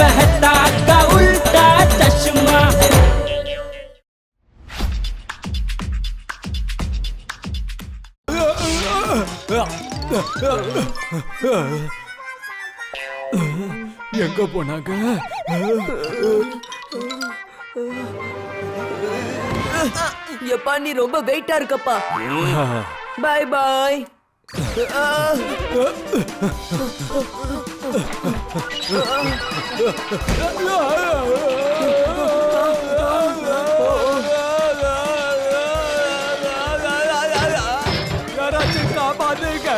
मेहता का उल्टा चश्मा எங்க போனாங்க எப்பா நீ ரொம்ப வெயிட்டா இருக்கப்பா பாய் பாய் யாராச்சும் காப்பாத்துங்க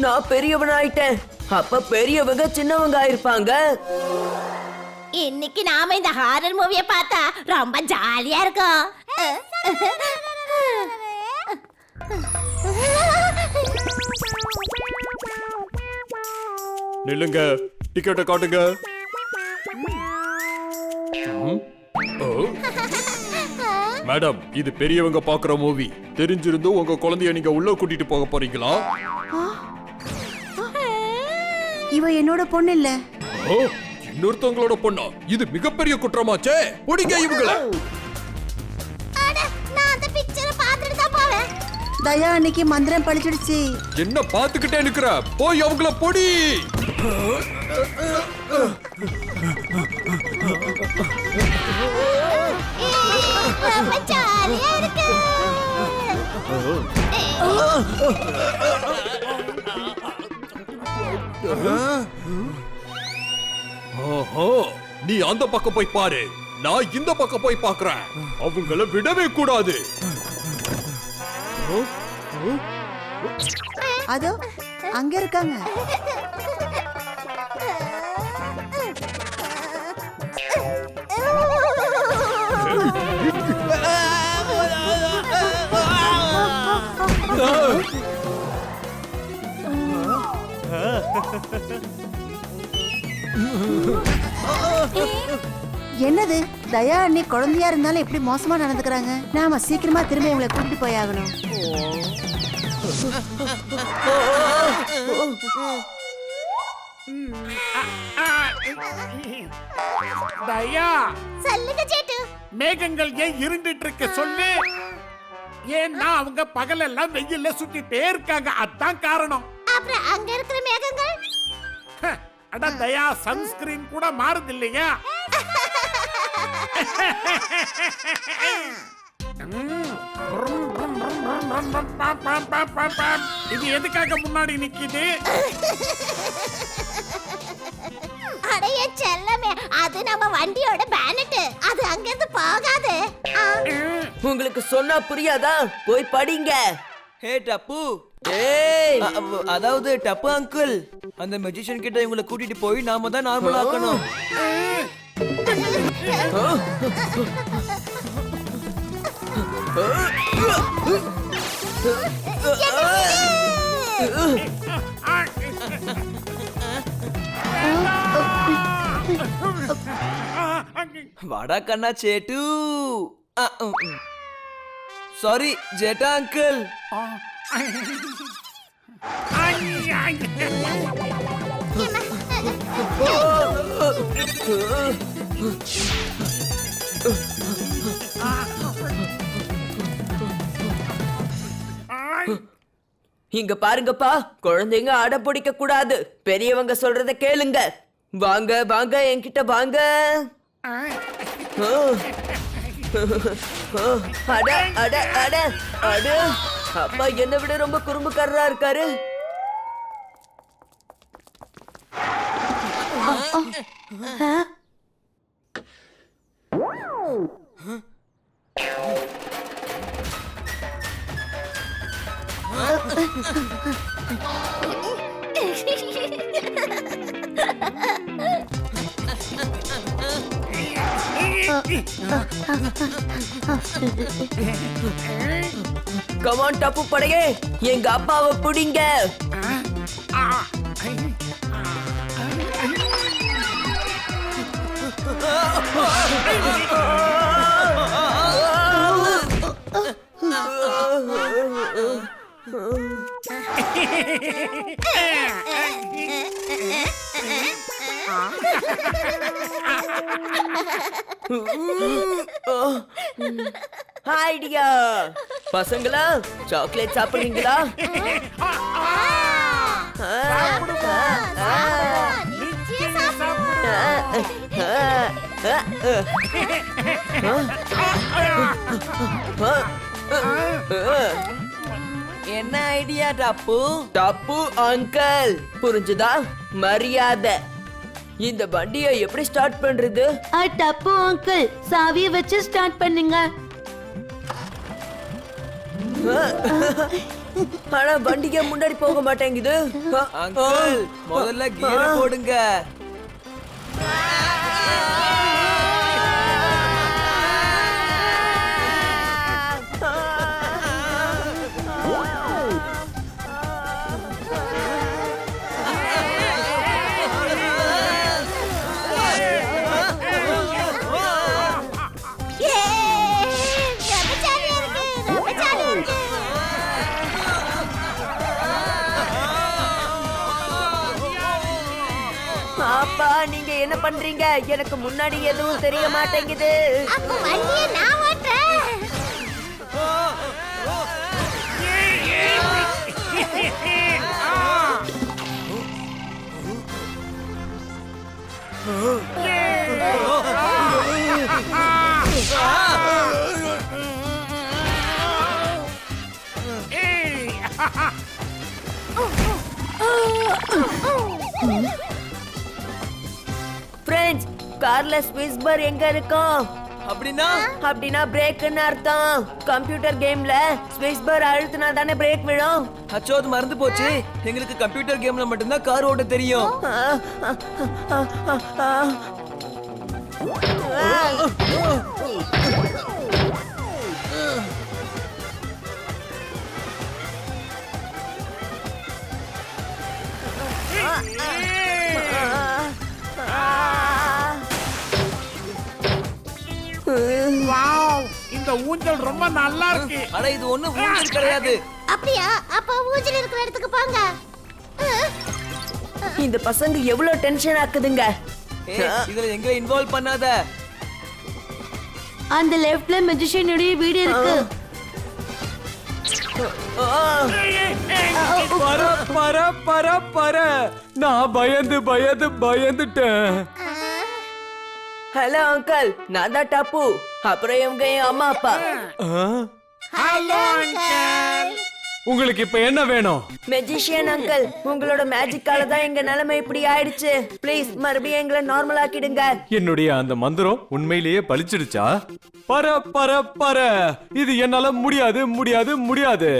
நான் பெரியவன் அப்ப பெரியவங்க சின்னவங்க ஆயிருப்பாங்க. இன்னைக்கு நாம இந்த ஹாரர் மூவிய பார்த்தா ரொம்ப ஜாலியா இருக்கும். நில்லுங்க. டிக்கெட்டை காட்டுங்க. மேடம் இது பெரியவங்க பாக்குற மூவி தெரிஞ்சிருந்தும் உங்க குழந்தைய நீங்க உள்ள கூட்டிட்டு போக போறீங்களா? இவ என்னோட பொண்ணு இல்ல. ஓ இன்னொருத்தவங்களோட பொண்ணா? இது மிகப்பெரிய குற்றமாச்சே. பிடிங்க இவங்கள. அட, நான் அந்த பிக்சரை பார்த்துட்டு தான் போவேன். தயா அன்னைக்கு மந்திரம் பழிச்சிடுச்சு என்ன பாத்துக்கிட்டே நிக்கிற? போய் அவங்கள பொடி. ஜாலியா இருக்கு. ஓஹோ நீ அந்த பக்கம் போய் பாரு. நான் இந்த பக்கம் போய் பாக்குறேன் அவங்கள விடவே கூடாது. அதோ அங்க இருக்காங்க. என்னது? தயா அண்ணி குழந்தையா இருந்தாலும் எப்படி மோசமா நடந்துக்கிறாங்க? நாம சீக்கிரமா திரும்ப இவங்களை கூட்டிட்டு போய் ஆகணும் தயா! சொல்லுங்க சேட்டு. மேகங்கள் ஏன் இருண்டுட்டு இருக்க சொல்லு. ஏன்னா அவங்க பகலெல்லாம் வெயில்ல சுத்திட்டே இருக்காங்க. அதான் காரணம். அப்புறம் அங்க இருக்கிற மேகங்கள்? அட தயா சன்ஸ்கிரீன் கூட மாறுது இல்லையா. இது எதுக்காக முன்னாடி நிக்குது? அடைய செல்லமே அது நம்ம வண்டியோட பேனட் அது அங்க இருந்து போகாது உங்களுக்கு சொன்னா புரியாதா? போய் படிங்க. ஹே டப்பு. அதாவது டப்பு அங்கிள். அந்த மெஜிஷியன் கிட்ட இவங்களை கூட்டிட்டு போய் நாம தான் நார்மல் ஆக்கணும். வாடா கண்ணா சேட்டு. சாரி ஜேட்டா அங்கிள் இங்க பாருங்கப்பா குழந்தைங்க அட பிடிக்க கூடாது. பெரியவங்க சொல்றத கேளுங்க. வாங்க வாங்க என்கிட்ட வாங்க. அட அட அட அட. அப்பா என்னை விட ரொம்ப குறும்புக்காரரா இருக்காரு. கமான் டப்பு படையே எங்க அப்பாவை பிடிங்க Ha ha ha ha! Idea பசங்களா சாக்லேட் சாப்பிடுறீங்களா. என்ன ஐடியா டப்பு? தப்பு அங்கிள் புரிஞ்சுதா? மரியாதை. இந்த வண்டியை எப்படி ஸ்டார்ட் பண்றது? டப்பு அங்கிள் சாவிய வச்சு ஸ்டார்ட் பண்ணுங்க. ஆனா வண்டிக்கு முன்னாடி போக மாட்டேங்குது. முதல்ல போடுங்க. அப்பா நீங்க என்ன பண்றீங்க? எனக்கு முன்னாடி எதுவும் தெரிய மாட்டேங்குது. அப்ப வண்டியை நான் ஓட்டுறேன். ஃப்ரெண்ட்ஸ் கார்ல ஸ்விஸ் பார் எங்க இருக்கும்? அப்படின்னா? அப்படின்னா பிரேக்னு அர்த்தம். கம்ப்யூட்டர் கேம்ல ஸ்விஸ் பார் அழுத்தினா தானே பிரேக் விழும்? அச்சோ அது மறந்து போச்சு. எங்களுக்கு கம்ப்யூட்டர் கேம்ல மட்டும்தான் கார் ஓட்ட தெரியும். வாவ் இந்த ஊஞ்சல் ரொம்ப நல்லா இருக்கு ஆனா இது ஒண்ணு ஊஞ்சல் கிடையாது. அப்படியா? அப்ப ஊஞ்சல் இருக்கிற இடத்துக்கு போங்க. இந்த பசங்க எவ்வளவு டென்ஷன் ஆக்குதுங்க. ஏய், இதுல எங்க இன்வால்வ் பண்ணாத. அந்த லெஃப்ட்ல மெஜிஷியனுடைய வீடு இருக்கு. பர பர பர பர. நான் பயந்து பயந்து பயந்துட்டேன். ஹலோ அங்கிள் நான் தான் டப்பு. அப்புறம் இவங்க என் அம்மா அப்பா? ஹலோ அங்கிள் உங்களுக்கு இப்ப என்ன வேணும்? மெஜிஷியன் அங்கிள் உங்களோட மேஜிக்கால தான் எங்க நிலைமை இப்படி ஆயிடுச்சு. ப்ளீஸ் மறுபடியும் எங்களை நார்மல் ஆக்கிடுங்க. என்னுடைய அந்த மந்திரம் உண்மையிலேயே பலிச்சிடுச்சா பர பர பர. இது என்னால முடியாது முடியாது முடியாது.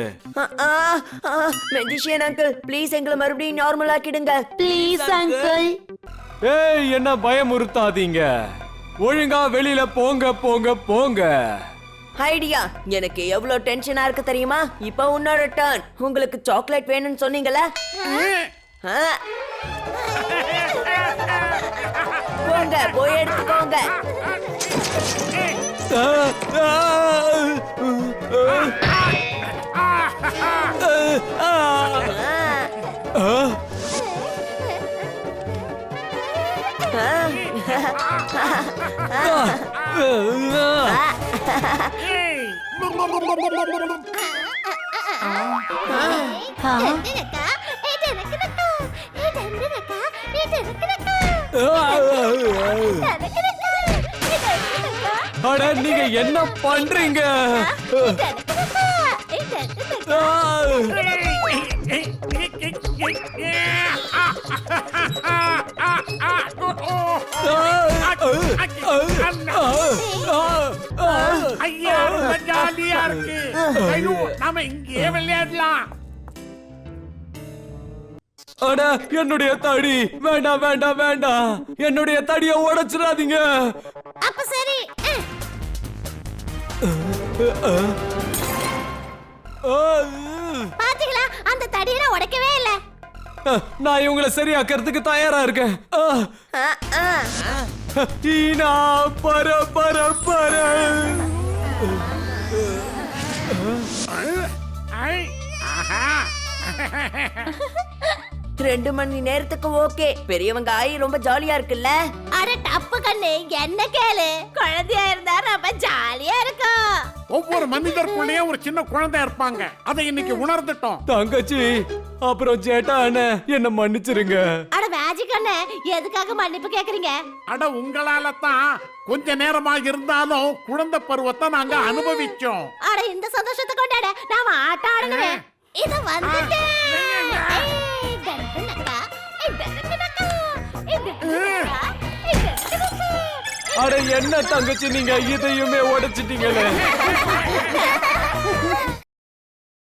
மெஜிஷியன் அங்கிள் ப்ளீஸ் எங்களை மறுபடியும் நார்மல் ஆக்கிடுங்க. ப்ளீஸ் அங்கிள் ஏய் என்ன பயமுறுத்தாதீங்க. ஒழுங்கா வெளியில போங்க போங்க போங்க. ஐடியா எனக்கு எவ்வளவு டென்ஷனா இருக்கு தெரியுமா? இப்போ உன்னோட டர்ன் உங்களுக்கு சாக்லேட் வேணும்னு சொன்னீங்களா போங்க போய் எடுத்துக்கோங்க. அட நீங்க என்ன பண்றீங்க? ஐயா ரொம்ப ஜாலியா இருக்கு ஐயோ நாம இங்கேயே விளையாடலாம் அட என்னுடைய தடி. வேண்டாம் வேண்டாம் வேண்டாம். என்னுடைய தடிய உடைச்சிடாதீங்க. அப்ப சரி. பாத்தீங்களா? அந்த தடியை நான் உடைக்கவே இல்ல. நான் இவங்களை சரியாக்கிறதுக்கு தயாரா இருக்கேன். ஈனா பர பர பர. ஐ, ஆஹா. ரெண்டு மணி நேரத்துக்கு ஓகே. பெரியவங்க ஆயி ரொம்ப ஜாலியா இருக்குல்ல? அட டப்பு கண்ணு என்ன கேளு? குழந்தையா இருந்தா ரொம்ப ஜாலியா இருக்கும். ஒவ்வொரு மனிதருக்குள்ளேயே ஒரு சின்ன குழந்தை இருப்பாங்க. அதை இன்னைக்கு உணர்ந்துட்டோம். தங்கச்சி அப்புறம் சேட்டா அண்ணன் என்ன மன்னிச்சிருங்க. அட மேஜிக் அண்ணே எதுக்காக மன்னிப்பு கேக்குறீங்க? அட உங்களால தான் கொஞ்ச நேரமா இருந்தாலும் குழந்தை பருவத்தை நாங்க அனுபவிச்சோம். அட இந்த சந்தோஷத்தை கொண்டாட நாம ஆட்டம் ஆடணுமே. இத வந்துட்டேன். அட என்ன தங்கச்சி நீங்க இதையுமே உடைச்சிட்டீங்களே?